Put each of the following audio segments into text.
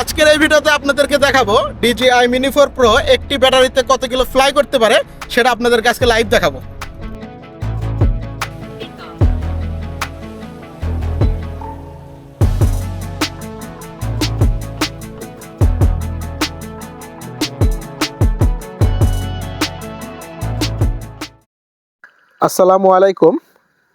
আজকের এই ভিডিওতে আপনাদেরকে দেখাবো ডিজিআই মিনি ফোর প্রো একটি ব্যাটারিতে কত কিলো ফ্লাই করতে পারে, সেটা আপনাদেরকে আজকে লাইভ দেখাবো। আসসালামু আলাইকুম।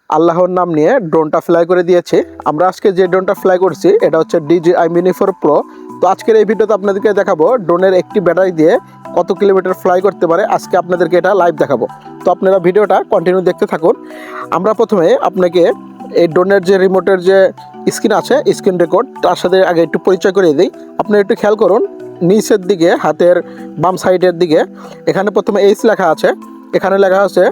আল্লাহর নাম নিয়ে ড্রোনটা ফ্লাই করে দিয়েছি। আমরা আজকে যে ড্রোনটা ফ্লাই করছি, এটা হচ্ছে ডিজিআই মিনি ফোর প্রো তো আজকের এই ভিডিওতে আপনাদেরকে দেখাবো ড্রোনের একটি ব্যাটারি দিয়ে কত কিলোমিটার ফ্লাই করতে পারে। আজকে আপনাদেরকে এটা লাইভ দেখাবো। তো আপনারা ভিডিওটা কন্টিনিউ দেখতে থাকুন। আমরা প্রথমে আপনাকে এই ড্রোনের যে রিমোটের যে স্ক্রিন আছে স্ক্রিন রেকর্ড তার সাথে আগে একটু পরিচয় করে দিই। আপনারা একটু খেয়াল করুন, নিচের দিকে, হাতের বাম সাইডের দিকে, এখানে প্রথমে এইচ লেখা আছে। এখানে লেখা আছে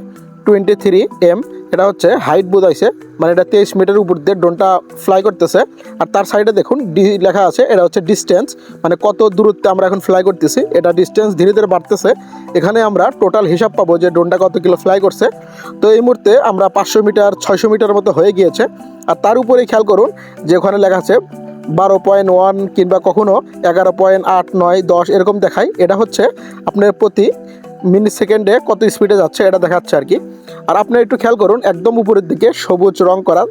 টোয়েন্টি থ্রি এম এটা হচ্ছে হাইট বোঝাইছে মানে এটা তেইশ মিটার উপর দিয়ে ড্রোনটা ফ্লাই করতেছে। আর তার সাইডে দেখুন, ডি লেখা আছে, এটা হচ্ছে ডিস্টেন্স মানে কত দূরত্বে আমরা এখন ফ্লাই করতেছি। এটা ডিস্টেন্স ধীরে ধীরে বাড়তেছে। এখানে আমরা টোটাল হিসাব পাবো যে ড্রোনটা কত কিলো ফ্লাই করছে। তো এই মুহূর্তে আমরা পাঁচশো মিটার ছয়শো মিটার মতো হয়ে গিয়েছে। আর তার উপরে খেয়াল করুন যে ওখানে লেখা আছে বারো পয়েন্ট ওয়ান কিংবা কখনও এগারো পয়েন্ট আট নয় দশ এরকম দেখায়। এটা হচ্ছে আপনার প্রতি মিনিট সেকেন্ডে কত স্পিডে যাচ্ছে এটা দেখাচ্ছে আর কি। আর আপনি একটু খেয়াল করুন, একদম উপরের দিকে সবুজ রং করা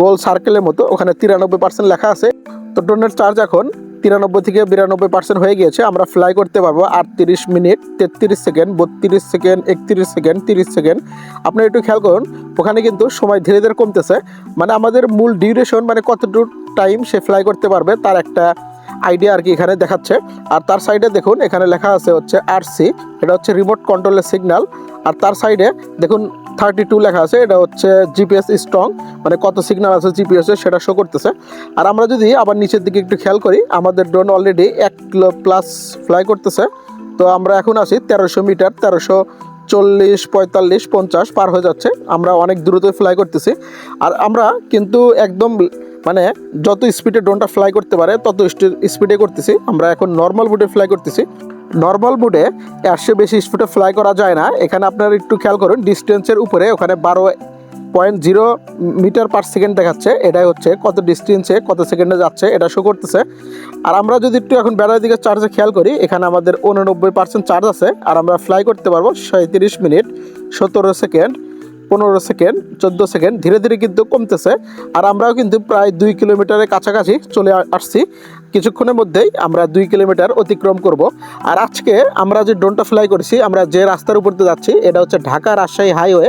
গোল সার্কেলের মতো, ওখানে তিরানব্বই পার্সেন্ট লেখা আছে। তো ড্রোনের চার্জ এখন তিরানব্বই থেকে বিরানব্বই পার্সেন্ট হয়ে গিয়েছে। আমরা ফ্লাই করতে পারব আটত্রিশ মিনিট, তেত্রিশ সেকেন্ড, বত্রিশ সেকেন্ড, একত্রিশ সেকেন্ড, তিরিশ সেকেন্ড। আপনি একটু খেয়াল করুন, ওখানে কিন্তু সময় ধীরে ধীরে কমতেছে। মানে আমাদের মূল ডিউরেশন মানে কতটুকু টাইম সে ফ্লাই করতে পারবে, তার একটা আইডিয়া আর কি এখানে দেখাচ্ছে। আর তার সাইডে দেখুন, এখানে লেখা আছে হচ্ছে আরসি এটা হচ্ছে রিমোট কন্ট্রোলের সিগন্যাল আর তার সাইডে দেখুন থার্টি টু লেখা আছে, এটা হচ্ছে জিপিএস স্ট্রং মানে কত সিগন্যাল আছে জিপিএস সেটা শো করতেছে। আর আমরা যদি আবার নিচের দিকে একটু খেয়াল করি, আমাদের ড্রোন অলরেডি এক কিলো প্লাস ফ্লাই করতেছে। তো আমরা এখন আছি তেরোশো মিটার তেরোশো চল্লিশ, পঁয়তাল্লিশ, পঞ্চাশ পার হয়ে যাচ্ছে। আমরা অনেক দ্রুত ফ্লাই করতেছি। আর আমরা কিন্তু একদম মানে যত স্পিডে ড্রোনটা ফ্লাই করতে পারে, তত স্পিডে করতেছি। আমরা এখন নর্মাল বুটে ফ্লাই করতেছি। নর্মাল বুটে একশো বেশি স্পিডে ফ্লাই করা যায় না। এখানে আপনারা একটু খেয়াল করুন ডিস্টেন্সের উপরে ওখানে বারো point zero metre per second দেখাচ্ছে। এটাই হচ্ছে কত ডিস্টেন্সে কত সেকেন্ডে যাচ্ছে, এটা শো করতেছে। আর আমরা যদি একটু এখন বেড়ার দিকে চার্জে খেয়াল করি, এখানে আমাদের উননব্বই পার্সেন্ট চার্জ আছে। আর আমরা ফ্লাই করতে পারব সাঁত্রিশ মিনিট সতেরো সেকেন্ড পনেরো সেকেন্ড, চোদ্দ সেকেন্ড, ধীরে ধীরে কিন্তু কমতেছে। আর আমরাও কিন্তু প্রায় দুই কিলোমিটারের কাছাকাছি চলে আসছি। কিছুক্ষণের মধ্যেই আমরা দুই কিলোমিটার অতিক্রম করব। আর আজকে আমরা যে ড্রোনটা ফ্লাই করেছি, আমরা যে রাস্তার উপর দিয়ে যাচ্ছি, এটা হচ্ছে ঢাকা রাজশাহী হাইওয়ে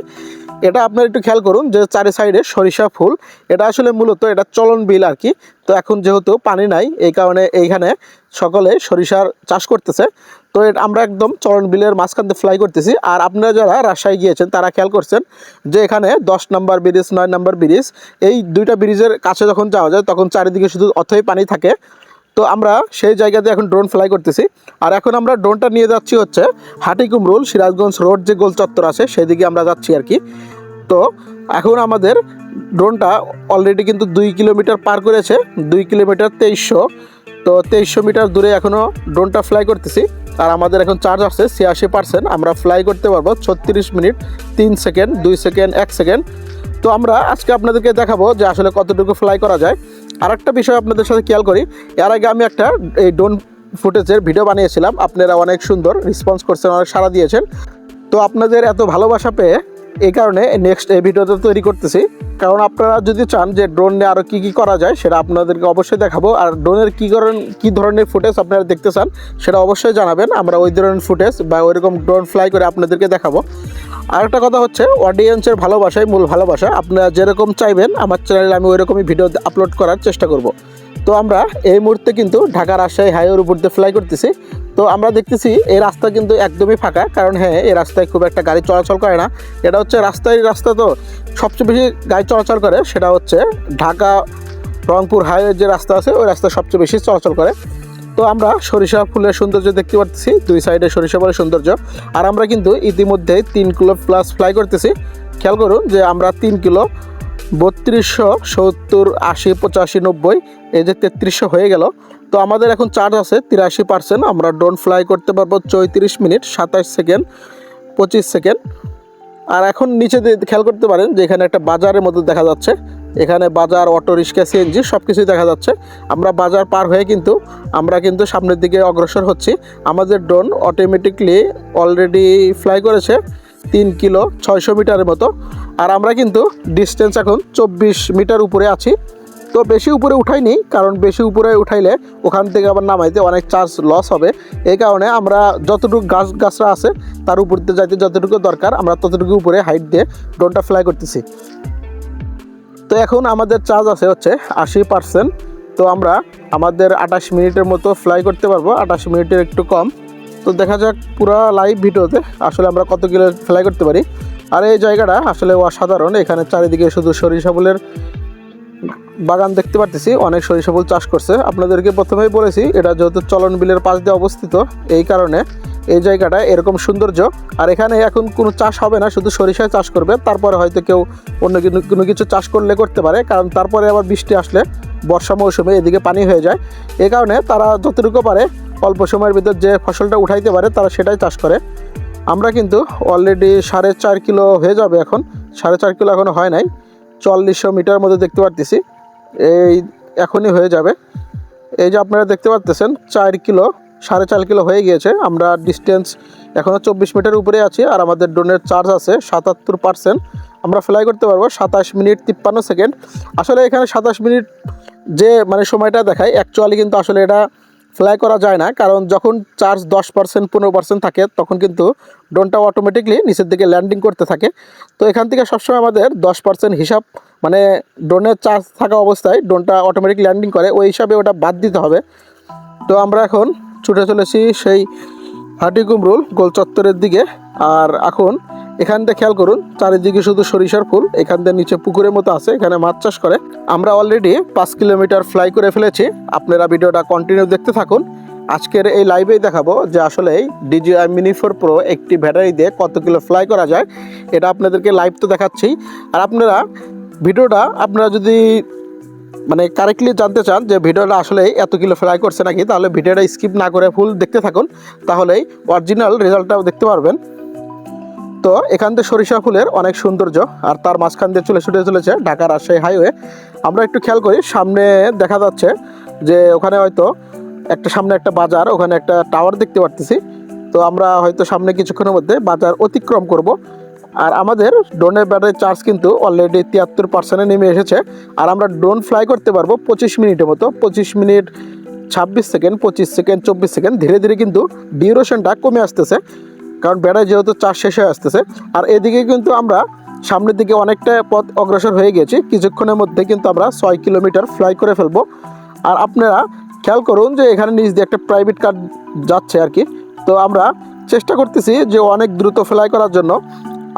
এটা আপনার একটু খেয়াল করুন যে চারি সাইডে সরিষা ফুল। এটা আসলে মূলত এটা চলন বিল আর কি। তো এখন যেহেতু পানি নাই, এই কারণে এইখানে সকলে সরিষার চাষ করতেছে। তো আমরা একদম চরণ বিলের মাঝখান দিয়ে ফ্লাই করতেছি। আর আপনারা যারা রাজশাহী গিয়েছেন, তারা খেয়াল করছেন যে এখানে দশ নম্বর ব্রিজ, নয় নম্বর ব্রিজ, এই দুইটা ব্রিজের কাছে যখন যাওয়া যায়, তখন চারিদিকে শুধু অথই পানি থাকে। তো আমরা সেই জায়গাতে এখন ড্রোন ফ্লাই করতেছি। আর এখন আমরা ড্রোনটা নিয়ে যাচ্ছি হচ্ছে হাটিকুমরুল সিরাজগঞ্জ রোড যে গোল চত্বর আছে, সেদিকে আমরা যাচ্ছি আর কি। তো এখন আমাদের ড্রোনটা অলরেডি কিন্তু দুই কিলোমিটার পার করেছে, দুই কিলোমিটার তেইশশো। তো তেইশশো মিটার দূরে এখনও ড্রোনটা ফ্লাই করতেছি। আর আমাদের এখন চার্জ আসছে ছিয়াশি পার্সেন্ট আমরা ফ্লাই করতে পারব ছত্রিশ মিনিট, তিন সেকেন্ড দুই সেকেন্ড এক সেকেন্ড তো আমরা আজকে আপনাদেরকে দেখাবো যে আসলে কতটুকু ফ্লাই করা যায়। আর একটা বিষয় আপনাদের সাথে খেয়াল করি, এর আগে আমি একটা এই ড্রোন ফুটেজের ভিডিও বানিয়েছিলাম। আপনারা অনেক সুন্দর রেসপন্স করছেন, অনেক সাড়া দিয়েছেন। তো আপনাদের এত ভালোবাসা পেয়ে এই কারণে নেক্সট এই ভিডিওটা তৈরি করতেছি। কারণ আপনারা যদি চান যে ড্রোন নিয়ে আরও কী কী করা যায়, সেটা আপনাদেরকে অবশ্যই দেখাবো। আর ড্রোনের কী ধরনের কী ধরনের ফুটেজ আপনারা দেখতে চান, সেটা অবশ্যই জানাবেন। আমরা ওই ধরনের ফুটেজ বা ওইরকম ড্রোন ফ্লাই করে আপনাদেরকে দেখাবো। আরেকটা কথা হচ্ছে অডিয়েন্সের ভালোবাসাই মূল ভালোবাসা। আপনারা যেরকম চাইবেন, আমার চ্যানেলে আমি ওইরকমই ভিডিও আপলোড করার চেষ্টা করব। তো আমরা এই মুহূর্তে কিন্তু ঢাকা রাজশাহী হাইওয়ের উপর দিয়ে ফ্লাই করতেছি। তো আমরা দেখতেছি এই রাস্তা কিন্তু একদমই ফাঁকা, কারণ হ্যাঁ এই রাস্তায় খুব একটা গাড়ি চলাচল করে না। এটা হচ্ছে রাস্তায় রাস্তা তো সবচেয়ে বেশি গাড়ি চলাচল করে, সেটা হচ্ছে ঢাকা রংপুর হাইওয়ে যে রাস্তা আছে, ওই রাস্তা সবচেয়ে বেশি চলাচল করে। তো আমরা সরিষা ফুলের সৌন্দর্য দেখতে পাচ্ছি দুই সাইডে সরিষা ফুলের সৌন্দর্য। আর আমরা কিন্তু ইতিমধ্যে তিন কিলো প্লাস ফ্লাই করতেছি। খেয়াল করুন যে আমরা তিন কিলো বত্রিশশো সত্তর আশি পঁচাশি নব্বই, এই যে তেত্রিশশো হয়ে গেল। তো আমাদের এখন চার্জ আছে তিরাশি পার্সেন্ট আমরা ড্রোন ফ্লাই করতে পারব চৌত্রিশ মিনিট, সাতাশ সেকেন্ড পঁচিশ সেকেন্ড আর এখন নিচে খেয়াল করতে পারেন যে এখানে একটা বাজারের মধ্যে দেখা যাচ্ছে। এখানে বাজার, অটো, রিক্সা সিএনজি সব কিছুই দেখা যাচ্ছে। আমরা বাজার পার হয়ে কিন্তু, আমরা কিন্তু সামনের দিকে অগ্রসর হচ্ছি। আমাদের ড্রোন অটোমেটিকলি অলরেডি ফ্লাই করেছে তিন কিলো, ছয়শো মিটারের মতো। আর আমরা কিন্তু ডিস্টেন্স এখন চব্বিশ মিটার উপরে আছি। তো বেশি উপরে উঠাইনি, কারণ বেশি উপরে উঠাইলে ওখান থেকে আবার নামাইতে অনেক চার্জ লস হবে। এই কারণে আমরা যতটুকু গাছ গাছরা আছে, তার উপর দিয়ে যাইতে যতটুকু দরকার, আমরা ততটুকু উপরে হাইট দিয়ে ড্রোনটা ফ্লাই করতেছি। তো এখন আমাদের চার্জ আছে হচ্ছে আশি পার্সেন্ট তো আমরা আমাদের আঠাশ মিনিটের মতো ফ্লাই করতে পারব, আঠাশ মিনিটের একটু কম। তো দেখা যাক পুরো লাইভ ভিডিওতে আসলে আমরা কত কিলো ফ্লাই করতে পারি। আর এই জায়গাটা আসলে অসাধারণ, এখানে চারিদিকে শুধু সরিষা ফুলের বাগান দেখতে পারতেছি, অনেক সরিষা ফুল চাষ করছে। আপনাদেরকে প্রথমেই বলেছি, এটা যেহেতু চলন বিলের পাশ দিয়ে অবস্থিত, এই কারণে এই জায়গাটা এরকম সৌন্দর্য। আর এখানে এখন কোনো চাষ হবে না, শুধু সরিষায় চাষ করবে। তারপরে হয়তো কেউ অন্য কোনো কিছু চাষ করলে করতে পারে, কারণ তারপরে আবার বৃষ্টি আসলে বর্ষা মৌসুমে এদিকে পানি হয়ে যায়। এই কারণে তারা যতটুকু পারে, অল্প সময়ের ভিতর যে ফসলটা উঠাইতে পারে, তারা সেটাই চাষ করে। আমরা কিন্তু অলরেডি সাড়ে চার কিলো হয়ে যাবে এখন। সাড়ে চার কিলো এখনও হয় নাই। চল্লিশশো মিটার মধ্যে দেখতে পারতেছি। এই এখনই হয়ে যাবে। এই যে আপনারা দেখতে পাচ্তেছেন চার কিলো, সাড়ে চার কিলো হয়ে গিয়েছে। আমরা ডিস্টেন্স এখনও চব্বিশ মিটার উপরে আছি আর আমাদের ড্রোনের চার্জ আছে সাতাত্তর পার্সেন্ট আমরা ফ্লাই করতে পারব সাতাশ মিনিট তিপ্পান্ন সেকেন্ড আসলে এখানে সাতাশ মিনিট যে মানে সময়টা দেখায় অ্যাকচুয়ালি কিন্তু আসলে এটা ফ্লাই করা যায় না। কারণ যখন চার্জ দশ পার্সেন্ট পনেরো পার্সেন্ট থাকে, তখন কিন্তু ড্রোনটা অটোমেটিকলি নিচের দিকে ল্যান্ডিং করতে থাকে। তো এখান থেকে সবসময় আমাদের দশ পার্সেন্ট হিসাব মানে ড্রোনের চার্জ থাকা অবস্থায় ড্রোনটা অটোমেটিক ল্যান্ডিং করে, ওই হিসাবে ওটা বাদ দিতে হবে। তো আমরা এখন ছুটে চলেছি সেই হাটি কুমরুল গোল চত্বরের দিকে। আর এখন এখান থেকে খেয়াল করুন, চারিদিকে শুধু সরিষার ফুল, এখান থেকে নিচে পুকুরের মতো আছে, এখানে মাছ চাষ করে। আমরা অলরেডি পাঁচ কিলোমিটার ফ্লাই করে ফেলেছি। আপনারা ভিডিওটা কন্টিনিউ দেখতে থাকুন। আজকের এই লাইভেই দেখাবো যে আসলে ডিজিআই মিনি ফোর প্রো একটি ব্যাটারি দিয়ে কত কিলো ফ্লাই করা যায়। এটা আপনাদেরকে লাইভ তো দেখাচ্ছি। আর আপনারা ভিডিওটা আপনারা যদি মানে কারেক্টলি জানতে চান যে ভিডিওটা আসলে এত কিলো ফ্লাই করছে নাকি, তাহলে ভিডিওটা স্কিপ না করে ফুল দেখতে থাকুন। তাহলেই অরিজিনাল রেজাল্টটাও দেখতে পারবেন। তো এখান থেকে সরিষা ফুলের অনেক সৌন্দর্য, আর তার মাঝখান দিয়ে চলে ছুটে চলেছে ঢাকা রাজশাহী হাইওয়ে আমরা একটু খেয়াল করি, সামনে দেখা যাচ্ছে যে ওখানে হয়তো একটা, সামনে একটা বাজার, ওখানে একটা টাওয়ার দেখতে পারতেছি। তো আমরা হয়তো সামনে কিছুক্ষণের মধ্যে বাজার অতিক্রম করব। আর আমাদের ড্রোনের ব্যাটারি চার্জ কিন্তু অলরেডি তিয়াত্তর পার্সেন্টে নেমে এসেছে। আর আমরা ড্রোন ফ্লাই করতে পারব পঁচিশ মিনিটের মতো। পঁচিশ মিনিট, ছাব্বিশ সেকেন্ড, পঁচিশ সেকেন্ড, চব্বিশ সেকেন্ড, ধীরে ধীরে কিন্তু ডিউরেশনটা কমে আসতেছে। কারণ ব্যাটারি যেহেতু চার্জ শেষ হয়ে আসতেছে। আর এদিকে কিন্তু আমরা সামনের দিকে অনেকটা পথ অগ্রসর হয়ে গেছি। কিছুক্ষণের মধ্যে কিন্তু আমরা ছয় কিলোমিটার ফ্লাই করে ফেলব। আর আপনারা খেয়াল করুন যে এখানে নিচ দিয়ে একটা প্রাইভেট কার যাচ্ছে আর কি। তো আমরা চেষ্টা করতেছি যে অনেক দ্রুত ফ্লাই করার জন্য।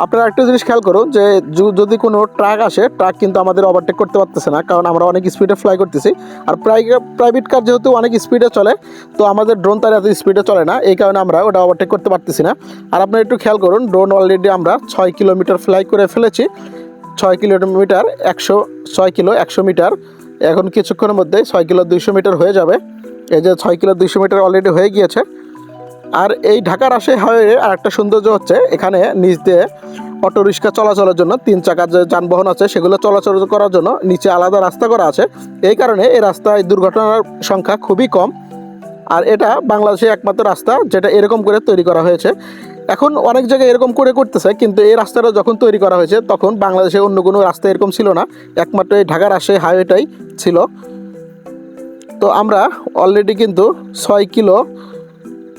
আপনারা একটা জিনিস খেয়াল করুন যে যদি কোনো ট্রাক আসে, ট্রাক কিন্তু আমাদের ওভারটেক করতে পারতেছে না, কারণ আমরা অনেক স্পিডে ফ্লাই করতেছি। আর প্রাইভেট কার যেহেতু অনেক স্পিডে চলে, তো আমাদের ড্রোন তার এত স্পিডে চলে না, এই কারণে আমরা ওটা ওভারটেক করতে পারতেছি না। আর আপনারা একটু খেয়াল করুন ড্রোন অলরেডি আমরা ছয় কিলোমিটার ফ্লাই করে ফেলেছি। ছয় কিলোমিটার একশো, ছয় কিলো একশো মিটার এখন কিছুক্ষণের মধ্যে ছয় কিলো দুইশো মিটার হয়ে যাবে। এই যে ছয় কিলো দুইশো মিটার অলরেডি হয়ে গিয়েছে আর এই ঢাকার আসে হাইওয়ে আর একটা সৌন্দর্য হচ্ছে, এখানে নিচ দিয়ে অটো রিক্সা চলাচলের জন্য তিন চাকার যে যানবাহন আছে, সেগুলো চলাচল করার জন্য নিচে আলাদা রাস্তা করা আছে। এই কারণে এই রাস্তায় দুর্ঘটনার সংখ্যা খুবই কম। আর এটা বাংলাদেশের একমাত্র রাস্তা, যেটা এরকম করে তৈরি করা হয়েছে। এখন অনেক জায়গায় এরকম করে করতেছে, কিন্তু এই রাস্তাটা যখন তৈরি করা হয়েছে, তখন বাংলাদেশে অন্য কোনো রাস্তা এরকম ছিল না। একমাত্র এই ঢাকার আসে হাইওয়েটাই ছিল। তো আমরা অলরেডি কিন্তু ছয় কিলো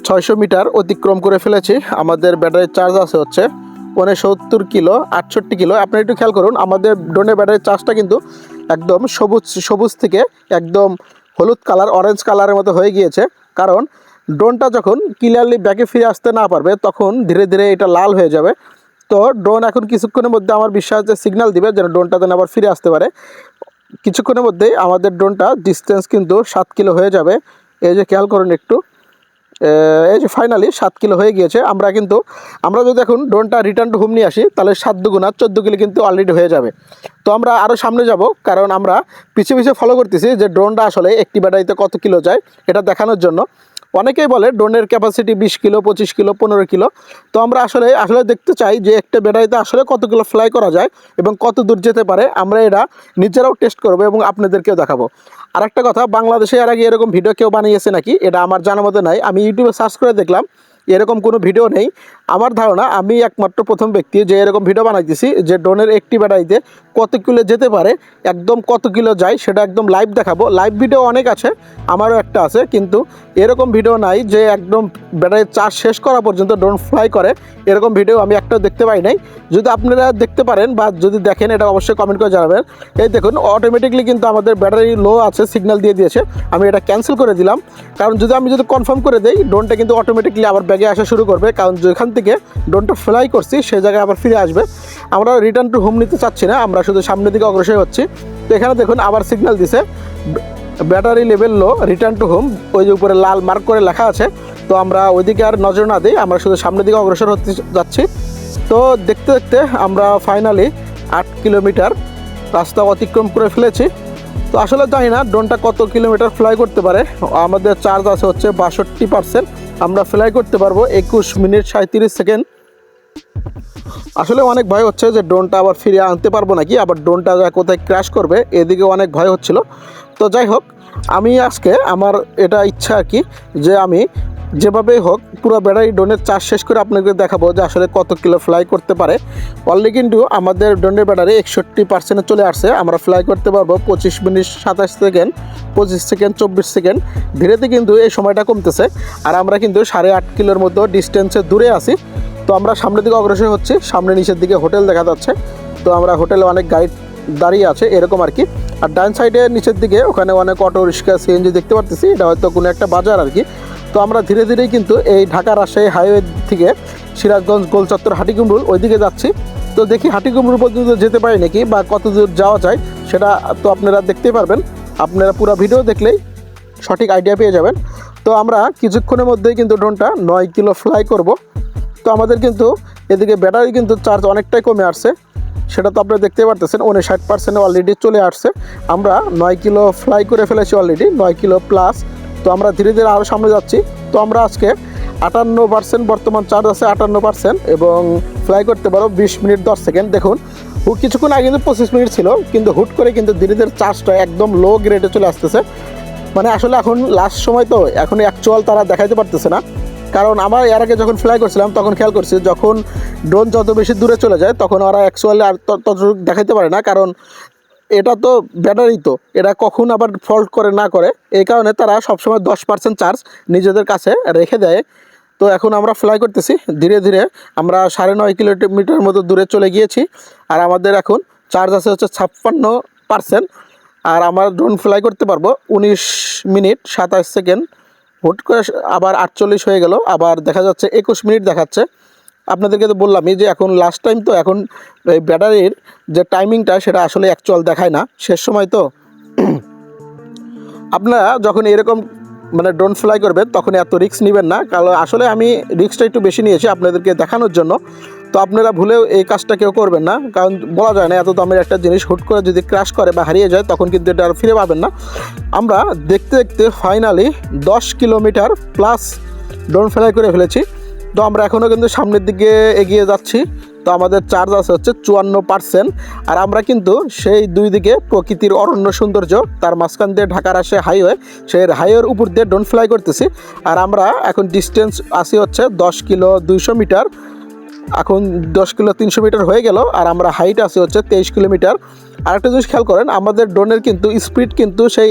ছয়শো মিটার অতিক্রম করে ফেলেছি। আমাদের ব্যাটারির চার্জ আছে হচ্ছে উনসত্তর কিলো, আটষট্টি কিলো। আপনি একটু খেয়াল করুন, আমাদের ড্রোনের ব্যাটারির চার্জটা কিন্তু একদম সবুজ সবুজ থেকে একদম হলুদ কালার অরেঞ্জ কালারের মতো হয়ে গিয়েছে। কারণ ড্রোনটা যখন ক্লিয়ারলি ব্যাকে ফিরে আসতে না পারবে, তখন ধীরে ধীরে এটা লাল হয়ে যাবে। তো ড্রোন এখন কিছুক্ষণের মধ্যে আমার বিশ্বাস যে সিগন্যাল দিবে যেন ড্রোনটা যেন আবার ফিরে আসতে পারে। কিছুক্ষণের মধ্যেই আমাদের ড্রোনটা ডিস্টেন্স কিন্তু সাত কিলো হয়ে যাবে। এই যে খেয়াল করুন একটু। এই যে ফাইনালি সাত কিলো হয়ে গিয়েছে। আমরা কিন্তু, আমরা যদি এখন ড্রোনটা রিটার্ন টু হোম নিয়ে আসি, তাহলে সাত দুগুণা চোদ্দ কিলো কিন্তু অলরেডি হয়ে যাবে। তো আমরা আরও সামনে যাব, কারণ আমরা পিছিয়ে পিছিয়ে ফলো করতেছি যে ড্রোনটা আসলে একটি ব্যাটারিতে কত কিলো যায়, এটা দেখানোর জন্য। অনেকেই বলে ড্রোনের ক্যাপাসিটি বিশ কিলো, পঁচিশ কিলো, পনেরো কিলো। তো আমরা আসলে আসলে দেখতে চাই যে একটা ব্যাটারিতে আসলে কত কিলো ফ্লাই করা যায় এবং কত দূর যেতে পারে। আমরা এটা নিজেরাও টেস্ট করব এবং আপনাদেরকেও দেখাবো। আর একটা কথা, বাংলাদেশে এর আগে এরকম ভিডিও কেউ বানিয়েছে নাকি? এটা আমার জানার মতো নাই। আমি ইউটিউবে সার্চ করে দেখলাম, এরকম কোনো ভিডিও নেই। আমার ধারণা, আমি একমাত্র প্রথম ব্যক্তি যে এরকম ভিডিও বানাইতেছি, যে ড্রোনের একটি ব্যাটারিতে কত কিলো যেতে পারে, একদম কত কিলো যায়, সেটা একদম লাইভ দেখাবো। লাইভ ভিডিও অনেক আছে, আমারও একটা আছে, কিন্তু এরকম ভিডিও নাই যে একদম ব্যাটারির চার্জ শেষ করা পর্যন্ত ড্রোন ফ্লাই করে, এরকম ভিডিও আমি একটাও দেখতে পাই নাই। যদি আপনারা দেখতে পারেন বা যদি দেখেন, এটা অবশ্যই কমেন্ট করে জানাবেন। এই দেখুন অটোমেটিকলি কিন্তু আমাদের ব্যাটারি লো আছে সিগন্যাল দিয়ে দিয়েছে, আমি এটা ক্যান্সেল করে দিলাম। কারণ যদি আমি যদি কনফার্ম করে দিই ড্রোনটা কিন্তু অটোমেটিকলি আবার ব্যাগে আসা শুরু করবে, কারণ যেখান থেকে ড্রোনটা ফ্লাই করছি সেই জায়গায় আবার ফিরে আসবে। আমরা রিটার্ন টু হোম নিতে চাচ্ছি না, আমরা শুধু সামনের দিকে অগ্রসর হচ্ছি। তো এখানে দেখুন, আবার সিগন্যাল দিছে। Battery level low return to home ওই যে উপরে লাল মার্ক করে লেখা আছে। তো আমরা ওইদিকে আর নজর না দিই, আমরা শুধু সামনের দিকে অগ্রসর হতে যাচ্ছি। তো দেখতে দেখতে আমরা ফাইনালি আট কিলোমিটার রাস্তা অতিক্রম করে ফেলেছি। তো আসলে জানি না ড্রোনটা কত কিলোমিটার ফ্লাই করতে পারে। আমাদের চার্জ আছে হচ্ছে বাষট্টি পার্সেন্ট আমরা ফ্লাই করতে পারব একুশ মিনিট সাঁত্রিশ সেকেন্ড। আসলে অনেক ভয় হচ্ছে যে ড্রোনটা আবার ফিরিয়ে আনতে পারব নাকি, আবার ড্রোনটা যা কোথায় ক্র্যাশ করবে, এদিকে অনেক ভয় হচ্ছিল। তো যাই হোক, আমি আজকে আমার এটা ইচ্ছা আর কি যে আমি যেভাবেই হোক, পুরো বেড়াই ড্রোনের চার্জ শেষ করে আপনাকে দেখাবো যে আসলে কত কিলো ফ্লাই করতে পারে। অলরেডি কিন্তু আমাদের ড্রোনের ব্যাটারি একষট্টি পার্সেন্টে চলে আসছে। আমরা ফ্লাই করতে পারব পঁচিশ মিনিট সাতাশ সেকেন্ড, পঁচিশ সেকেন্ড, চব্বিশ সেকেন্ড। ধীরে ধীরে কিন্তু এই সময়টা কমতেছে। আর আমরা কিন্তু সাড়ে আট কিলোর মতো ডিস্টেন্সে দূরে আছি। তো আমরা সামনের দিকে অগ্রসর হচ্ছি। সামনে নিচের দিকে হোটেল দেখা যাচ্ছে। তো আমরা হোটেলে অনেক গাইড দাঁড়িয়ে আছে, এরকম আর কি। আর ডান সাইডে নিচের দিকে ওখানে অনেক অটো রিক্সা সিএনজি দেখতে পারতেছি। এটা হয়তো কোনো একটা বাজার আর কি। তো আমরা ধীরে ধীরেই কিন্তু এই ঢাকা রাজশাহী হাইওয়ে থেকে সিরাজগঞ্জ গোলচত্বর হাটিকুমরুল ওইদিকে যাচ্ছি। তো দেখি হাটিকুমরুল পর্যন্ত যেতে পারি নাকি বা কত দূর যাওয়া যায় সেটা তো আপনারা দেখতেই পারবেন। আপনারা পুরো ভিডিও দেখলেই সঠিক আইডিয়া পেয়ে যাবেন। তো আমরা কিছুক্ষণের মধ্যেই কিন্তু ড্রোনটা নয় কিলো ফ্লাই করব। তো আমাদের কিন্তু এদিকে ব্যাটারি কিন্তু চার্জ অনেকটাই কমে আসছে। সেটা তো আপনারা দেখতে পারতেছেন, উনষাট পার্সেন্ট অলরেডি চলে আসছে। আমরা নয় কিলো ফ্লাই করে ফেলেছি অলরেডি নয় কিলো প্লাস তো আমরা ধীরে ধীরে আরও সামনে যাচ্ছি। তো আমরা আজকে আটান্ন পার্সেন্ট বর্তমান চার্জ আছে আটান্ন পার্সেন্ট এবং ফ্লাই করতে পারো বিশ মিনিট, দশ সেকেন্ড। দেখুন কিছুক্ষণ আগে কিন্তু পঁচিশ মিনিট ছিল, কিন্তু হুট করে কিন্তু ধীরে ধীরে চার্জটা একদম লো গ্রেডে চলে আসতেছে। মানে আসলে এখন লাস্ট সময় তো এখন অ্যাকচুয়াল তারা দেখাইতে পারতেছে না। কারণ আমার এর আগে যখন ফ্লাই করছিলাম, তখন খেয়াল করছি যখন ড্রোন যত বেশি দূরে চলে যায়, তখন ওরা অ্যাকচুয়ালি আর ত- ততটুকু দেখাইতে পারে না। কারণ এটা তো ব্যাটারি তো এটা কখন আবার ফল্ট করে, না করে, এই কারণে তারা সবসময় দশ পার্সেন্ট চার্জ নিজেদের কাছে রেখে দেয়। তো এখন আমরা ফ্লাই করতেছি, ধীরে ধীরে আমরা সাড়ে নয় কিলোমিটার মতো দূরে চলে গিয়েছি, আর আমাদের এখন চার্জ আছে হচ্ছে ছাপ্পান্ন পার্সেন্ট আর আমার ড্রোন ফ্লাই করতে পারব উনিশ মিনিট সাতাশ সেকেন্ড। হুট করে আবার আটচল্লিশ হয়ে গেল, আবার দেখা যাচ্ছে একুশ মিনিট দেখাচ্ছে। আপনাদেরকে তো বললামই যে এখন লাস্ট টাইম তো এখন এই ব্যাটারির যে টাইমিংটা সেটা আসলে অ্যাকচুয়াল দেখায় না। শেষ সময় তো আপনারা যখন এরকম মানে ড্রোন ফ্লাই করবেন, তখন এত রিস্ক নেবেন না। কারণ আসলে আমি রিস্কটা একটু বেশি নিয়েছি আপনাদেরকে দেখানোর জন্য। তো আপনারা ভুলেও এই কাজটা কেউ করবেন না। কারণ বলা যায় না, এত দামের একটা জিনিস হুট করে যদি ক্রাশ করে বা হারিয়ে যায়, তখন কিন্তু এটা আর ফিরে পাবেন না। আমরা দেখতে দেখতে ফাইনালি দশ কিলোমিটার প্লাস ড্রোন ফ্লাই করে ফেলেছি। তো আমরা এখনও কিন্তু সামনের দিকে এগিয়ে যাচ্ছি। তো আমাদের চার্জ আছে হচ্ছে চুয়ান্ন পার্সেন্ট আর আমরা কিন্তু সেই দুই দিকে প্রকৃতির অরণ্য সৌন্দর্য, তার মাঝখান দিয়ে ঢাকার আসে হাইওয়ে সেই হাইওয়ের উপর দিয়ে ড্রোন ফ্লাই করতেছি। আর আমরা এখন ডিস্টেন্স আসি হচ্ছে দশ কিলো দুইশো মিটার, এখন দশ কিলো তিনশো মিটার হয়ে গেল আর আমরা হাইট আছে হচ্ছে তেইশ কিলোমিটার। আরেকটা জিনিস খেয়াল করেন, আমাদের ড্রোনের কিন্তু স্পিড কিন্তু সেই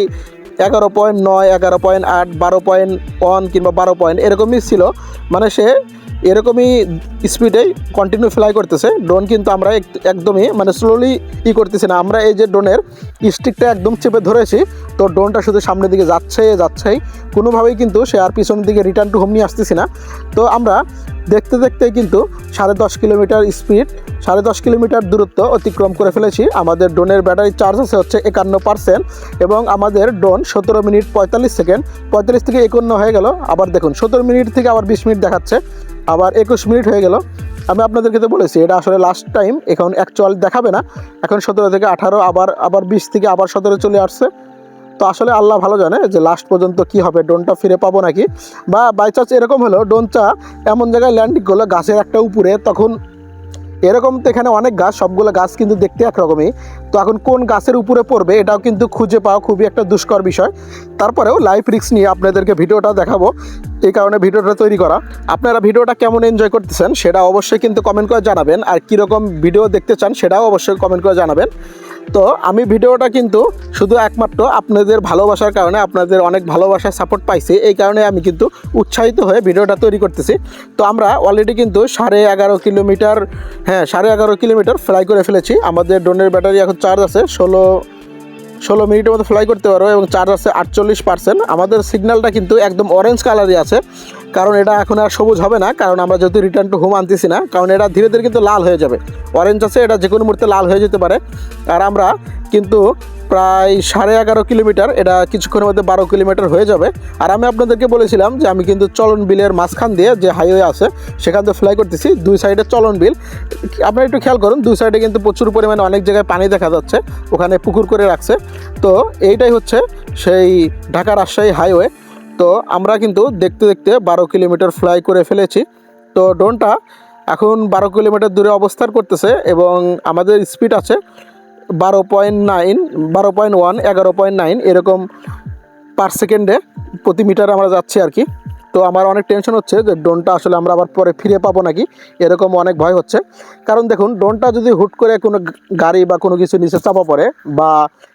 এগারো পয়েন্ট নয়, এগারো পয়েন্ট আট, বারো পয়েন্ট ওয়ান কিংবা বারো পয়েন্ট, এরকমই ছিল। মানে সে এরকমই স্পিডেই কন্টিনিউ ফ্লাই করতেছে। ড্রোন কিন্তু আমরা এক- একদমই মানে স্লোলি ই করতেছি না। আমরা এই যে ড্রোনের স্টিকটা একদম চেপে ধরেছি, তো ড্রোনটা শুধু সামনের দিকে যাচ্ছে, যাচ্ছেই। কোনোভাবেই কিন্তু সে আর পিছনের দিকে রিটার্ন টু হোম নিয়ে আসতেছি না। তো আমরা দেখতে দেখতে কিন্তু সাড়ে দশ কিলোমিটার স্পিড, সাড়ে দশ কিলোমিটার দূরত্ব অতিক্রম করে ফেলেছি। আমাদের ড্রোনের ব্যাটারি চার্জ আছে হচ্ছে একান্ন পার্সেন্ট এবং আমাদের ড্রোন সতেরো মিনিট পঁয়তাল্লিশ সেকেন্ড, পঁয়তাল্লিশ থেকে একান্ন হয়ে গেল। আবার দেখুন, সতেরো মিনিট থেকে আবার বিশ মিনিট দেখাচ্ছে, আবার একুশ মিনিট হয়ে গেল। আমি আপনাদেরকে তো বলেছি, এটা আসলে লাস্ট টাইম এখন অ্যাকচুয়াল দেখাবে না। এখন সতেরো থেকে আঠারো, আবার আবার বিশ থেকে আবার সতেরো চলে আসছে। তো আসলে আল্লাহ ভালো জানে যে লাস্ট পর্যন্ত কি হবে ড্রোনটা ফিরে পাবো নাকি? বা বাই চান্স এরকম হলো ড্রোনটা এমন জায়গায় ল্যান্ডিং করল, গাছের একটা উপরে, তখন এরকম তো এখানে অনেক গাছ, সবগুলো গাছ কিন্তু দেখতে একরকমই। তো এখন কোন গাছের উপরে পড়বে, এটাও কিন্তু খুঁজে পাওয়া খুবই একটা দুষ্কর বিষয়। তারপরেও লাইফ রিস্ক নিয়ে আপনাদেরকে ভিডিওটা দেখাবো, এই কারণে ভিডিওটা তৈরি করা। আপনারা ভিডিওটা কেমন এনজয় করতেছেন, সেটা অবশ্যই কিন্তু কমেন্ট করে জানাবেন। আর কীরকম ভিডিও দেখতে চান, সেটাও অবশ্যই কমেন্ট করে জানাবেন। তো আমি ভিডিওটা কিন্তু শুধু একমাত্র আপনাদের ভালোবাসার কারণে আপনাদের অনেক ভালোবাসার সাপোর্ট পাইছি। এই কারণে আমি কিন্তু উৎসাহিত হয়ে ভিডিওটা তৈরি করতেছি। তো আমরা অলরেডি কিন্তু সাড়ে এগারো কিলোমিটার হ্যাঁ সাড়ে এগারো কিলোমিটার ফ্লাই করে ফেলেছি। আমাদের ড্রোনের ব্যাটারি এখন চার্জ আছে ষোলো ষোলো মিনিটের মতো ফ্লাই করতে পারো এবং চার্জ আছে আটচল্লিশ পার্সেন্ট আমাদের সিগন্যালটা কিন্তু একদম অরেঞ্জ কালারই আছে, কারণ এটা এখন আর সবুজ হবে না, কারণ আমরা যেহেতু রিটার্ন টু হোম আনতেছি না, কারণ এটা ধীরে ধীরে কিন্তু লাল হয়ে যাবে। অরেঞ্জ আছে, এটা যে কোনো মুহূর্তে লাল হয়ে যেতে পারে। আর আমরা কিন্তু প্রায় সাড়ে এগারো কিলোমিটার, এটা কিছুক্ষণের মধ্যে বারো কিলোমিটার হয়ে যাবে। আর আমি আপনাদেরকে বলেছিলাম যে আমি কিন্তু চলন বিলের মাঝখান দিয়ে যে হাইওয়ে আছে, সেখান থেকে ফ্লাই করতেছি, দুই সাইডে চলন বিল। আপনারা একটু খেয়াল করুন, দুই সাইডে কিন্তু প্রচুর পরিমাণে অনেক জায়গায় পানি দেখা যাচ্ছে, ওখানে পুকুর করে রাখছে। তো এইটাই হচ্ছে সেই ঢাকা রাজশাহী হাইওয়ে তো আমরা কিন্তু দেখতে দেখতে বারো কিলোমিটার ফ্লাই করে ফেলেছি। তো ড্রোনটা এখন বারো কিলোমিটার দূরে অবস্থান করতেছে এবং আমাদের স্পিড আছে বারো পয়েন্ট নাইন, বারো পয়েন্ট ওয়ান, এগারো পয়েন্ট নাইন এরকম পার সেকেন্ডে প্রতি মিটারে আমরা যাচ্ছি আর কি। তো আমার অনেক টেনশন হচ্ছে যে ড্রোনটা আসলে আমরা আবার পরে ফিরে পাবো নাকি? এরকম অনেক ভয় হচ্ছে। কারণ দেখুন ড্রোনটা যদি হুট করে কোনো গাড়ি বা কোনো কিছু নিচে চাপা পড়ে বা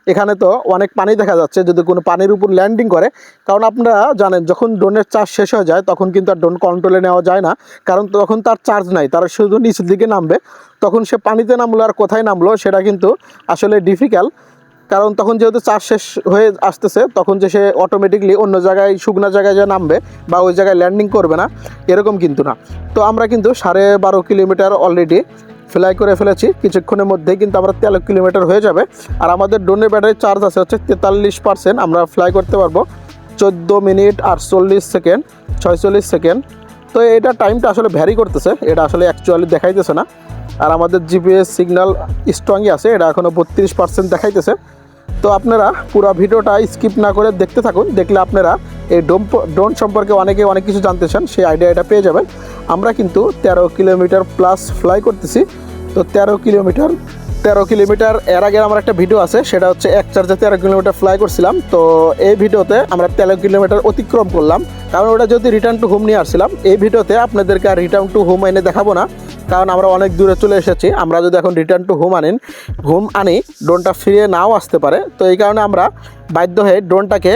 এখানে তো অনেক পানি দেখা যাচ্ছে, যদি কোনো পানির উপর ল্যান্ডিং করে, কারণ আপনারা জানেন যখন ড্রোনের চার্জ শেষ হয়ে যায়, তখন কিন্তু আর ড্রোন কন্ট্রোলে নেওয়া যায় না। কারণ তখন তার চার্জ নাই, তারা শুধু নিচের দিকে নামবে। তখন সে পানিতে নামলো আর কোথায় নামলো, সেটা কিন্তু আসলে ডিফিকাল্ট কারণ তখন যেহেতু চার্জ শেষ হয়ে আসতেছে, তখন যে সে অটোমেটিকলি অন্য জায়গায়, শুকনো জায়গায় যে নামবে বা ওই জায়গায় ল্যান্ডিং করবে না, এরকম কিন্তু না। তো আমরা কিন্তু সাড়ে বারো কিলোমিটার অলরেডি ফ্লাই করে ফেলেছি, কিছুক্ষণের মধ্যেই কিন্তু আমরা তেরো কিলোমিটার হয়ে যাবে। আর আমাদের ড্রোনের ব্যাটারি চার্জ আছে হচ্ছে তেতাল্লিশ পার্সেন্ট আমরা ফ্লাই করতে পারব চোদ্দ মিনিট আটচল্লিশ সেকেন্ড, ছয়চল্লিশ সেকেন্ড। তো এটা টাইমটা আসলে ভ্যারি করতেছে, এটা আসলে অ্যাকচুয়ালি দেখাইতেছে না। আর আমাদের জিপিএস সিগন্যাল স্ট্রংই আছে, এটা এখনও বত্রিশ পার্সেন্ট দেখাইতেছে। তো আপনারা পুরো ভিডিওটা স্কিপ না করে দেখতে থাকুন, দেখলে আপনারা এই ড্রোন ড্রোন সম্পর্কে অনেকে অনেক কিছু জানতে চান, সেই আইডিয়াটা পেয়ে যাবেন। আমরা কিন্তু তেরো কিলোমিটার প্লাস ফ্লাই করতেছি। তো তেরো কিলোমিটার তেরো কিলোমিটার, এর আগে আমার একটা ভিডিও আছে, সেটা হচ্ছে এক চার্জে তেরো কিলোমিটার ফ্লাই করছিলাম। তো এই ভিডিওতে আমরা তেরো কিলোমিটার অতিক্রম করলাম। কারণ ওটা যদি রিটার্ন টু হোম নিয়ে আসছিলাম, এই ভিডিওতে আপনাদেরকে আর রিটার্ন টু হোম এনে দেখাবো না। কারণ আমরা অনেক দূরে চলে এসেছি। আমরা যদি এখন রিটার্ন টু হোম আনেন হোম আনি ড্রোনটা ফিরিয়ে নাও আসতে পারে। তো এই কারণে আমরা বাধ্য হয়ে ড্রোনটাকে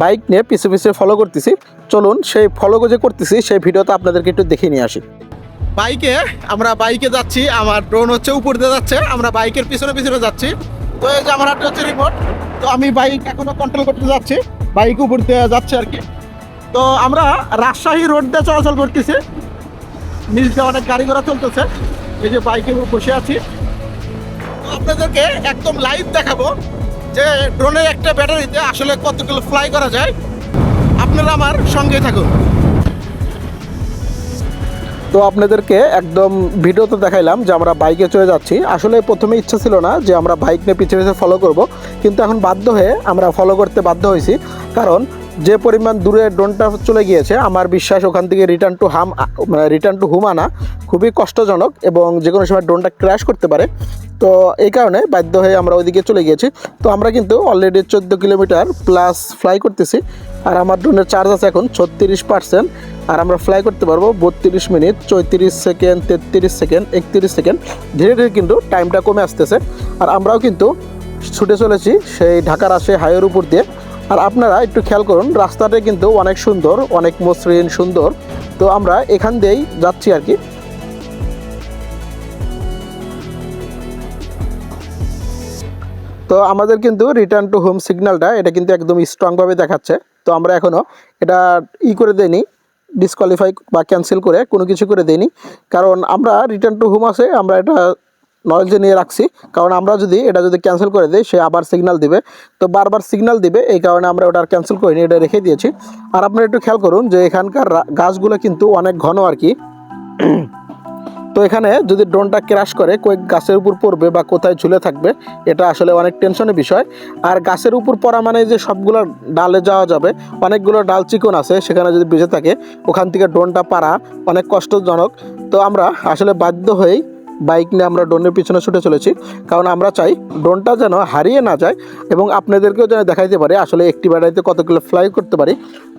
বাইক নিয়ে পিছু পিছু ফলো করতেছি। চলুন, সেই ফলো যে করতেছি, সেই ভিডিওটা আপনাদেরকে একটু দেখে নিয়ে আসি। বাইকে আমরা বাইকে যাচ্ছি, আমার ড্রোন হচ্ছে উপর দিয়ে যাচ্ছে, আমরা বাইকের পিছনে পিছনে যাচ্ছি। তো এই যে আমার হাতে হচ্ছে রিমোট তো আমি বাইক এখনও কন্ট্রোল করতে যাচ্ছি বাইক উপর দিয়ে যাচ্ছে আর কি। তো আমরা রাজশাহী রোড দিয়ে চলাচল করতেছি। নিচ দিয়ে অনেক গাড়ি ঘোড়া চলতেছে। এই যে বাইকে বসে আছি। আপনাদেরকে একদম লাইভ দেখাবো যে ড্রোনের একটা ব্যাটারিতে আসলে কতগুলো ফ্লাই করা যায়। আপনারা আমার সঙ্গে থাকুন। তো আপনাদেরকে একদম ভিডিওতে দেখাইলাম যে আমরা বাইকে চলে যাচ্ছি। আসলে প্রথমে ইচ্ছা ছিল না যে আমরা বাইক নিয়ে পিছিয়ে পিছিয়ে ফলো করব, কিন্তু এখন বাধ্য হয়ে আমরা ফলো করতে বাধ্য হয়েছি। কারণ যে পরিমাণ দূরে ড্রোনটা চলে গিয়েছে, আমার বিশ্বাস ওখান থেকে রিটার্ন টু হাম মানে রিটার্ন টু হুম আনা খুবই কষ্টজনক এবং যে কোনো সময় ড্রোনটা ক্র্যাশ করতে পারে। তো এই কারণে বাধ্য হয়ে আমরা ওইদিকে চলে গিয়েছি। তো আমরা কিন্তু অলরেডি চোদ্দ কিলোমিটার প্লাস ফ্লাই করতেছি। আর আমার ড্রোনের চার্জ আছে এখন ছত্রিশ পার্সেন্ট আর আমরা ফ্লাই করতে পারব বত্রিশ মিনিট, চৌত্রিশ সেকেন্ড, তেত্রিশ সেকেন্ড, একত্রিশ সেকেন্ড। ধীরে ধীরে কিন্তু টাইমটা কমে আসতেছে। আর আমরাও কিন্তু ছুটে চলেছি সেই ঢাকার আসে হাইওয়ের উপর দিয়ে। আর আপনারা একটু খেয়াল করুন, রাস্তাটা কিন্তু অনেক সুন্দর, অনেক মসৃণ, সুন্দর। তো আমরা এখান দিয়েই যাচ্ছি আর কি। তো আমাদের কিন্তু রিটার্ন টু হোম সিগন্যালটা এটা কিন্তু একদম স্ট্রংভাবে দেখাচ্ছে। তো আমরা এখনও এটা ই করে দেইনি ডিসকোয়ালিফাই বা ক্যান্সেল করে কোনো কিছু করে দেইনি। কারণ আমরা রিটার্ন টু হোম আছে, আমরা এটা নলেজে নিয়ে রাখছি, কারণ আমরা যদি এটা যদি ক্যান্সেল করে দিই, সে আবার সিগন্যাল দিবে। তো বারবার সিগন্যাল দিবে, এই কারণে আমরা ওটা আর ক্যান্সেল করিনি, এটা রেখে দিয়েছি। আর আপনারা একটু খেয়াল করুন যে এখানকার গাছগুলো কিন্তু অনেক ঘন আর কি। তো এখানে যদি ড্রোনটা ক্র্যাশ করে কয়েক গাছের উপর পড়বে বা কোথায় ঝুলে থাকবে, এটা আসলে অনেক টেনশনের বিষয়। আর গাছের উপর পড়া মানে যে সবগুলো ডালে যাওয়া যাবে, অনেকগুলো ডাল চিকন আছে, সেখানে যদি বেঁচে থাকে, ওখান থেকে ড্রোনটা পারা অনেক কষ্টজনক। তো আমরা আসলে বাধ্য হয়েই বাইক নিয়ে আমরা ড্রোনের পিছনে ছুটে চলেছি। কারণ আমরা চাই ড্রোনটা যেন হারিয়ে না যায় এবং আপনাদেরকেও যেন দেখাইতে পারে, আসলে একটি ব্যাটারিতে কত কিলো ফ্লাই করতে পারি।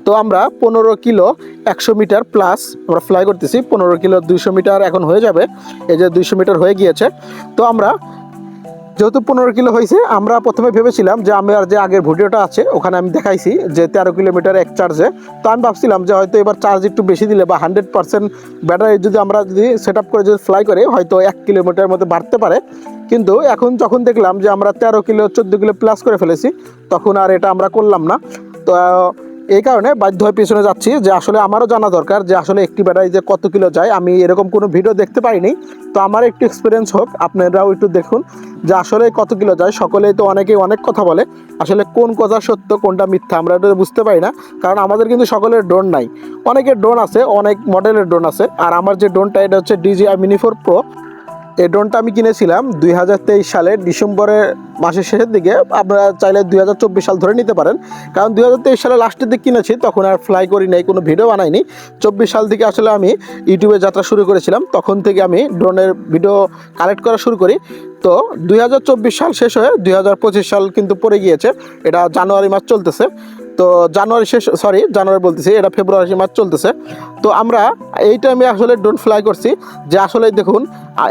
তো আমরা পনেরো কিলো একশো মিটার প্লাস আমরা ফ্লাই করতেছি। পনেরো কিলো দুইশো মিটার এখন হয়ে যাবে। এই যে দুইশো মিটার হয়ে গিয়েছে। তো আমরা যেহেতু পনেরো কিলো হয়েছে, আমরা প্রথমে ভেবেছিলাম যে আমার যে আগের ভিডিওটা আছে, ওখানে আমি দেখাইছি যে তেরো কিলোমিটার এক চার্জে তো আমি ভাবছিলাম যে হয়তো এবার চার্জ একটু বেশি দিলে বা হান্ড্রেড পার্সেন্ট ব্যাটারি যদি আমরা যদি সেট করে যদি ফ্লাই করে, হয়তো এক কিলোমিটার মধ্যে বাড়তে পারে। কিন্তু এখন যখন দেখলাম যে আমরা তেরো কিলো, চোদ্দ কিলো প্লাস করে ফেলেছি, তখন আর এটা আমরা করলাম না। তো এই কারণে বাধ্য হয়ে পিছনে যাচ্ছি যে আসলে আমারও জানা দরকার যে আসলে একটি ব্যাটারি যে কত কিলো যায়। আমি এরকম কোনো ভিডিও দেখতে পাইনি তো আমার একটু এক্সপিরিয়েন্স হোক, আপনারাও একটু দেখুন যে আসলে কত কিলো যায়। সকলেই তো অনেকেই অনেক কথা বলে, আসলে কোন কথা সত্য, কোনটা মিথ্যা আমরা এটা বুঝতে পারি না। কারণ আমাদের কিন্তু সকলের ড্রোন নাই। অনেকের ড্রোন আছে, অনেক মডেলের ড্রোন আছে। আর আমার যে ড্রোনটা এটা হচ্ছে ডিজিআই মিনি ফোর প্রো এই ড্রোনটা আমি কিনেছিলাম দুই হাজার তেইশ সালের ডিসেম্বরের মাসের শেষের দিকে। আপনারা চাইলে দুই হাজার চব্বিশ সাল ধরে নিতে পারেন। কারণ দুই হাজার তেইশ সালে লাস্টের দিকে কিনেছি, তখন আর ফ্লাই করি নাই, কোনো ভিডিও বানাইনি। চব্বিশ সাল থেকে আসলে আমি ইউটিউবে যাত্রা শুরু করেছিলাম, তখন থেকে আমি ড্রোনের ভিডিও কালেক্ট করা শুরু করি। তো দুই হাজার চব্বিশ সাল শেষ হয়ে দুই হাজার পঁচিশ সাল কিন্তু পড়ে গিয়েছে, এটা জানুয়ারি মাস চলতেছে। তো জানুয়ারি শেষ সরি জানুয়ারি বলতেছি, এটা ফেব্রুয়ারি মাস চলতেছে। তো আমরা এই টাইমে আসলে ড্রোন ফ্লাই করছি, যে আসলে দেখুন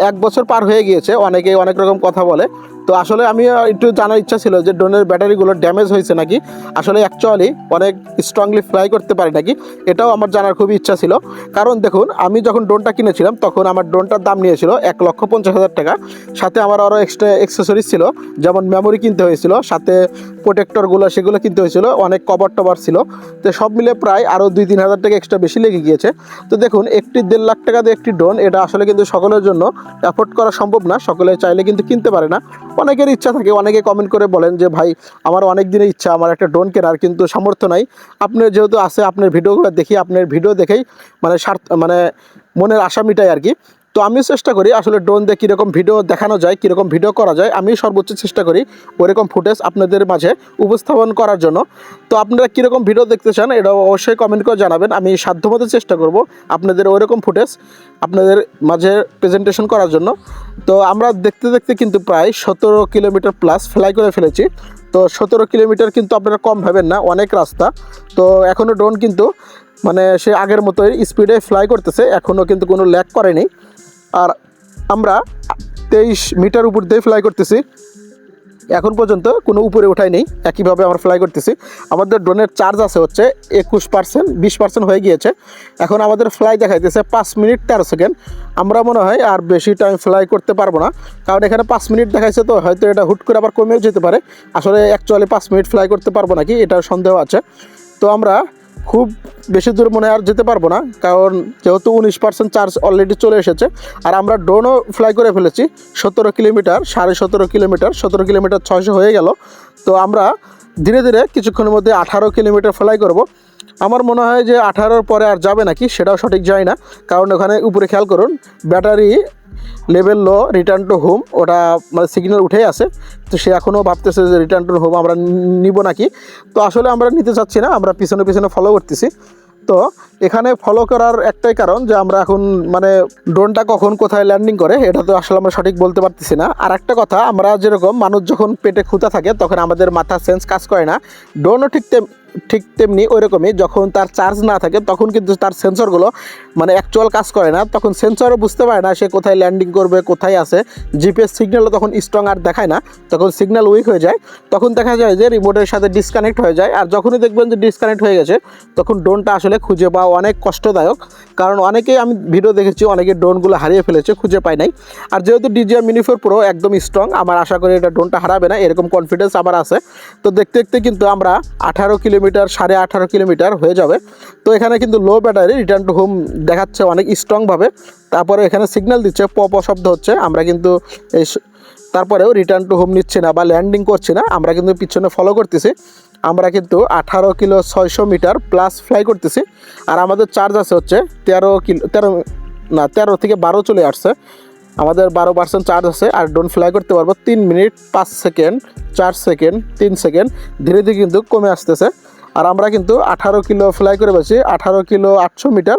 এক বছর পার হয়ে গিয়েছে অনেকে অনেক রকম কথা বলে। তো আসলে আমি একটু জানার ইচ্ছা ছিল যে, ড্রোনের ব্যাটারিগুলো ড্যামেজ হয়েছে নাকি? আসলে অ্যাকচুয়ালি অনেক স্ট্রংলি ফ্লাই করতে পারে নাকি? এটাও আমার জানার খুবই ইচ্ছা ছিল। কারণ দেখুন, আমি যখন ড্রোনটা কিনেছিলাম, তখন আমার ড্রোনটার দাম নিয়েছিল এক লক্ষ পঞ্চাশ হাজার টাকা। সাথে আমার আরও এক্সট্রা অ্যাক্সেসরিজ ছিল, যেমন মেমোরি কিনতে হয়েছিল, সাথে প্রোটেক্টরগুলো সেগুলো কিনতে হয়েছিল, অনেক কভার টভার ছিল। তো সব মিলে প্রায় আরও দুই তিন হাজার টাকা এক্সট্রা বেশি লেগে গিয়েছে। তো দেখুন, একটি দেড় লাখ টাকা দিয়ে একটি ড্রোন, এটা আসলে কিন্তু সকলের জন্য অ্যাফোর্ড করা সম্ভব না, সকলে চাইলে কিন্তু কিনতে পারে না। অনেকের ইচ্ছা থাকে, অনেকে কমেন্ট করে বলেন যে, ভাই, আমার অনেক দিনের ইচ্ছা, আমার একটা ড্রোন কেনার কিন্তু সামর্থ্য নাই। আপনার যেহেতু আছে, আপনার ভিডিওগুলো দেখি, আপনার ভিডিও দেখেই মানে মানে মনের আশা মিটাই আর কি। তো আমিও চেষ্টা করি আসলে ড্রোন দিয়ে কীরকম ভিডিও দেখানো যায়, কীরকম ভিডিও করা যায় আমি সর্বোচ্চ চেষ্টা করি ওরকম ফুটেজ আপনাদের মাঝে উপস্থাপন করার জন্য। তো আপনারা কীরকম ভিডিও দেখতে চান এটা অবশ্যই কমেন্ট করে জানাবেন, আমি সাধ্যমতো চেষ্টা করব আপনাদের ওইরকম ফুটেজ আপনাদের মাঝে প্রেজেন্টেশন করার জন্য। তো আমরা দেখতে দেখতে কিন্তু প্রায় সতেরো কিলোমিটার প্লাস ফ্লাই করে ফেলেছি। তো সতেরো কিলোমিটার কিন্তু আপনারা কম ভাবেন না, অনেক রাস্তা। তো এখনও ড্রোন কিন্তু মানে সে আগের মতোই স্পিডে ফ্লাই করতেছে এখনও কিন্তু কোনো ল্যাক করেনি। আর আমরা তেইশ মিটার উপর দিয়ে ফ্লাই করতেছি। এখন পর্যন্ত কোনো উপরে ওঠাই নেই, একইভাবে আমরা ফ্লাই করতেছি। আমাদের ড্রোনের চার্জ আছে হচ্ছে একুশ পার্সেন্ট বিশ পার্সেন্ট হয়ে গিয়েছে। এখন আমাদের ফ্লাই দেখাইতেছে পাঁচ মিনিট তেরো সেকেন্ড। আমরা মনে হয় আর বেশি টাইম ফ্লাই করতে পারব না। কারণ এখানে পাঁচ মিনিট দেখাইছে তো, হয়তো এটা হুট করে আবার কমেও যেতে পারে। আসলে অ্যাকচুয়ালি পাঁচ মিনিট ফ্লাই করতে পারব নাকি, এটার সন্দেহ আছে। তো আমরা খুব বেশি দূর মনে আর যেতে পারব না, কারণ যেহেতু উনিশ পার্সেন্ট চার্জ অলরেডি চলে এসেছে। আর আমরা ড্রোনও ফ্লাই করে ফেলেছি, সতেরো কিলোমিটার, সাড়ে সতেরো কিলোমিটার সতেরো কিলোমিটার ছয়শো হয়ে গেল। তো আমরা ধীরে ধীরে কিছুক্ষণের মধ্যে আঠারো কিলোমিটার ফ্লাই করব। আমার মনে হয় যে আঠারোর পরে আর যাবে নাকি, সেটাও সঠিক যায় না। কারণ ওখানে উপরে খেয়াল করুন, battery level low return to home ওটা মানে সিগন্যাল উঠেই আছে। তো সে এখনও ভাবতেছে যে রিটার্ন টু হোম আমরা নিব নাকি? তো আসলে আমরা নিতে চাচ্ছি না, আমরা পিছনে পিছনে ফলো করতেছি। তো এখানে ফলো করার একটাই কারণ যে আমরা এখন মানে ড্রোনটা কখন কোথায় ল্যান্ডিং করে, এটা তো আসলে আমরা সঠিক বলতে পারতেছি না। আর একটা কথা, আমরা যেরকম মানুষ যখন পেটে খুঁতা থাকে, তখন আমাদের মাথা সেন্স কাজ করে না। ড্রোনও ঠিক ঠিক তেমনি ওইরকমই, যখন তার চার্জ না থাকে, তখন কিন্তু তার সেন্সরগুলো মানে অ্যাকচুয়াল কাজ করে না। তখন সেন্সরও বুঝতে পারে না সে কোথায় ল্যান্ডিং করবে, কোথায় আছে। জিপিএস সিগন্যালও তখন স্ট্রং আর দেখায় না। তখন সিগন্যাল উইক হয়ে যায়। তখন দেখা যায় যে রিমোটের সাথে ডিসকানেক্ট হয়ে যায়। আর যখনই দেখবেন যে ডিসকানেক্ট হয়ে গেছে, তখন ড্রোনটা আসলে খুঁজে পাওয়া অনেক কষ্টদায়ক। কারণ অনেকেই আমি ভিডিও দেখেছি, অনেকে ড্রোনগুলো হারিয়ে ফেলেছে, খুঁজে পায় নাই। আর যেহেতু ডিজিআর মিনিফোর প্রো একদম স্ট্রং আমার আশা করি এটা ড্রোনটা হারাবে না। এরকম কনফিডেন্স আমার আছে। তো দেখতে দেখতে কিন্তু আমরা আঠারো কিলোমিটার সাড়ে আঠারো কিলোমিটার হয়ে যাবে। তো এখানে কিন্তু low battery return to home দেখাচ্ছে অনেক স্ট্রংভাবে তারপরে এখানে সিগন্যাল দিচ্ছে প প শব্দ হচ্ছে। আমরা কিন্তু এই তারপরেও রিটার্ন টু হোম নিচ্ছে না বা ল্যান্ডিং করছি না। আমরা কিন্তু পিছনে ফলো করতেছি। আমরা কিন্তু আঠারো কিলো ছয়শো মিটার প্লাস ফ্লাই করতেছি। আর আমাদের চার্জ আছে হচ্ছে তেরো কিলো, তেরো, না, তেরো থেকে বারো চলে আসছে। আমাদের বারো পার্সেন্ট চার্জ আছে। আর ড্রোন ফ্লাই করতে পারব তিন মিনিট পাঁচ সেকেন্ড চার সেকেন্ড তিন সেকেন্ড ধীরে ধীরে কিন্তু কমে আসতেছে। আর আমরা কিন্তু আঠারো কিলো ফ্লাই করে পেয়েছি আঠারো কিলো আটশো মিটার,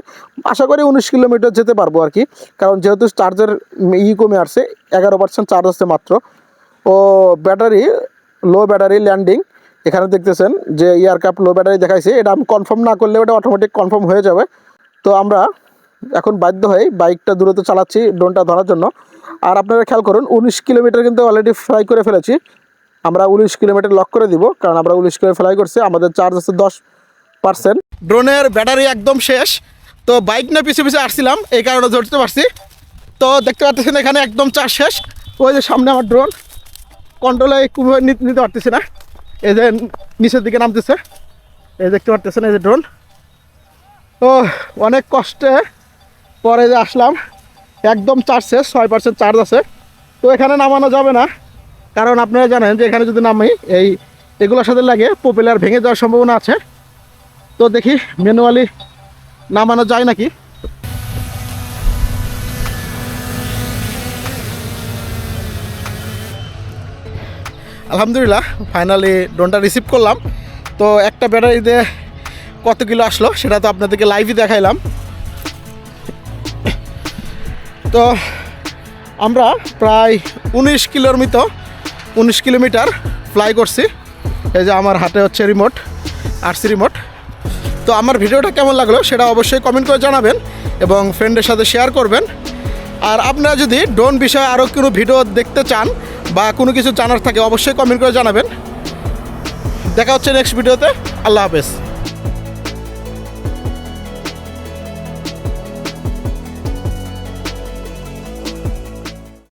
আশা করি উনিশ কিলোমিটার যেতে পারব আর কি। কারণ যেহেতু চার্জের ই কমে আসছে, এগারো পার্সেন্ট চার্জ আসছে মাত্র। ও ব্যাটারি লো ব্যাটারি ল্যান্ডিং এখানে দেখতেছেন যে এয়ারক্রাফট লো ব্যাটারি দেখাইছে। এটা আমি কনফার্ম না করলে ওটা অটোমেটিক কনফার্ম হয়ে যাবে। তো আমরা এখন বাধ্য হয়ে বাইকটা দূরত্ব চালাচ্ছি ড্রোনটা ধরার জন্য। আর আপনারা খেয়াল করুন, উনিশ কিলোমিটার কিন্তু অলরেডি ফ্লাই করে ফেলেছি। আমরা উনিশ কিলোমিটার লক করে দিব, কারণ আমরা উনিশ কিলোমিটার ফ্লাই করছি, আমাদের চার্জ আছে দশ পার্সেন্ট ড্রোনের ব্যাটারি একদম শেষ। তো বাইক না পিছিয়ে পিছিয়ে আসছিলাম, এই কারণে ধরতে পারছি। তো দেখতে পাচ্ছেন এখানে একদম চার্জ শেষ। ওই যে সামনে আমার ড্রোন কন্ট্রোলে নিতে পারতেছি না। এই যে নিচের দিকে নামতেছে। এই দেখতে পারতেছেন এই যে ড্রোন ও, অনেক কষ্টে পরে যে আসলাম, একদম চার্জ শেষ, ছয় পার্সেন্ট চার্জ আছে। তো এখানে নামানো যাবে না। কারণ আপনারা জানেন যে এখানে যদি নামি, এই এগুলোর সাথে লাগে পপুলার ভেঙে যাওয়ার সম্ভাবনা আছে। তো দেখি ম্যানুয়ালি নামানো যায় নাকি? আলহামদুলিল্লাহ ফাইনালি ড্রোনটা রিসিভ করলাম। তো একটা ব্যাটারি দিয়ে কত কিলো আসলো, সেটা তো আপনাদেরকে লাইভই দেখাইলাম। তো আমরা প্রায় উনিশ কিলোর মতো উনিশ কিলোমিটার ফ্লাই করছি। এই যে আমার হাতে হচ্ছে রিমোট আরসি রিমোট তো আমার ভিডিওটা কেমন লাগল সেটা অবশ্যই কমেন্ট করে জানাবেন এবং ফ্রেন্ডের সাথে শেয়ার করবেন। আর আপনারা যদি ড্রোন বিষয়ে আরও কোনো ভিডিও দেখতে চান বা কোনো কিছু জানার থাকে অবশ্যই কমেন্ট করে জানাবেন। দেখা হচ্ছে নেক্সট ভিডিওতে আল্লাহ হাফেজ।